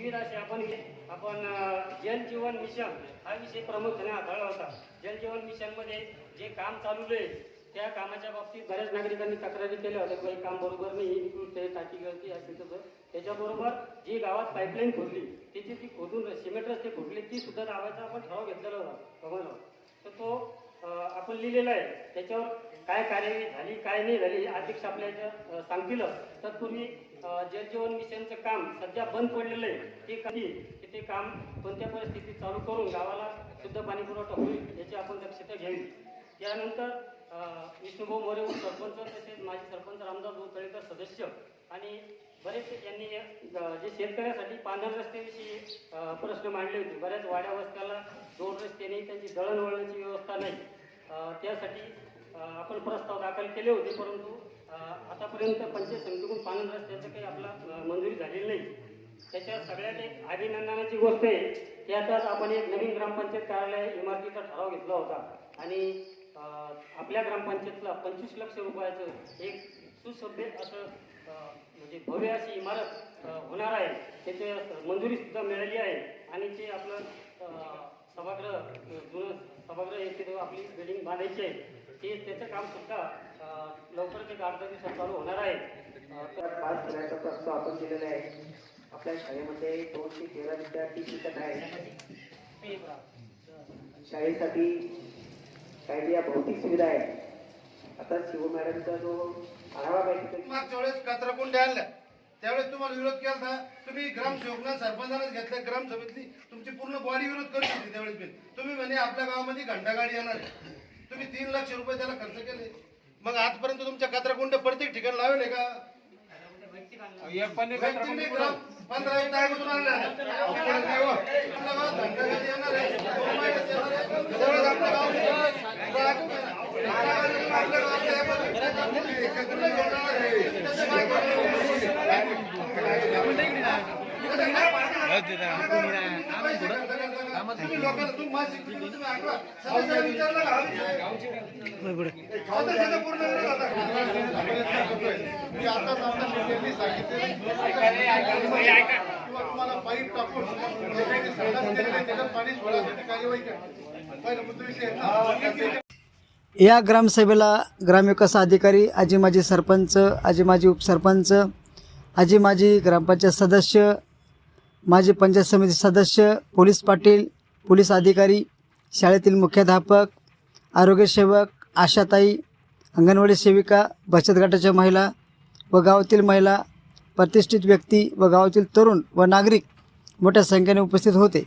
विविध असे आपण आपण जलजीवन मिशन हा विषय प्रामुख्याने आढळला होता. जलजीवन मिशनमध्ये जे काम चालू आहे त्या कामाच्या बाबतीत बऱ्याच नागरिकांनी तक्रारी केल्या होत्या. काही काम बरोबर नाही हे टाकी गळती असेल तसं त्याच्याबरोबर जी गावात पाईपलाईन खोदली तिथे ती खोदून सिमेंट रस्ते खोदले ती सुद्धा लावायचा आपण ठराव घेतलेला होता भगवानराव तर तो आपण लिहिलेला आहे. त्याच्यावर काय कार्यवाही झाली काय नाही झाली अध्यक्ष आपल्याचं सांगतील. तत्पूर्वी जलजीवन मिशनचं काम सध्या बंद पडलेलं आहे. ते कधी? की ते काम कोणत्या परिस्थितीत चालू करून गावाला शुद्ध पाणी पुरवठा होईल याची आपण दक्षता घ्यावी. त्यानंतर विष्णुभाऊ मोरे सरपंच तसेच माजी सरपंच रामदास भाऊ तळेकर सदस्य आणि बरेच यांनी जे शेतकऱ्यासाठी पांढर रस्त्याविषयी प्रश्न मांडले होते. बऱ्याच वाड्या वस्त्याला दोन रस्ते नाही त्यांची दळणवळणाची व्यवस्था नाही. त्यासाठी आपण प्रस्ताव दाखल केले होते परंतु आतापर्यंत पंचायत समितीकडून पालन रस्त्याचं काही आपला मंजुरी झालेली नाही. त्याच्या सगळ्यात एक अभिनंदनाची गोष्ट आहे की आता आपण एक नवीन ग्रामपंचायत कार्यालय इमारतीचा ठराव घेतला होता. आणि आपल्या ग्रामपंचायतला पंचवीस लक्ष रुपयाचं एक सुसभ्य असं म्हणजे भव्य अशी इमारत होणार आहे. त्याची मंजुरी सुद्धा मिळाली आहे. आणि ते आपलं सभागृह जुनं समग्र आहे आपली बिल्डिंग बांधायची आहे. ते त्याचं काम सुद्धा लवकर लवकरच एक आठ दहा दिवसात चालू होणार आहे. पास करण्याचा प्रस्ताव आपण दिलेला आहे. आपल्या शाळेमध्ये दोनशे तेरा विद्यार्थी शिकत आहे शाळेसाठी काही या भौतिक सुविधा आहेत. आता शिव मॅडमचा जो आढावा बैठक मागच्या वेळेस कचरा कोण द्यायला त्यावेळेस तुम्हाला विरोध केला होता तुम्ही ग्रामसेवकना सरपंचालाच घेतल्या ग्रामसभेतली तुमची पूर्ण बॉडी विरोध करत होती त्यावेळेस बी. तुम्ही म्हणे आपल्या गावामध्ये घंटागाडी येणार आहे. तुम्ही तीन लाख रुपये त्याला खर्च केले मग आजपर्यंत तुमच्या कचरा कोंडे प्रत्येक ठिकाणी लावले का पंधरा एक गावात घंटागाडी येणार आहे तुम्हाला पाईप टाकून पाणी कार्यवाही करा या ग्रामसभेला ग्रामविकास अधिकारी आजी माजी सरपंच आजी माजी उपसरपंच आजी माजी ग्रामपंचायत सदस्य माजी पंचायत समिती सदस्य पोलीस पाटील पोलीस अधिकारी शाळेतील मुख्याध्यापक आरोग्यसेवक आशाताई अंगणवाडी सेविका बचत गटाच्या महिला व गावातील महिला प्रतिष्ठित व्यक्ती व गावातील तरुण व नागरिक मोठ्या संख्येने उपस्थित होते.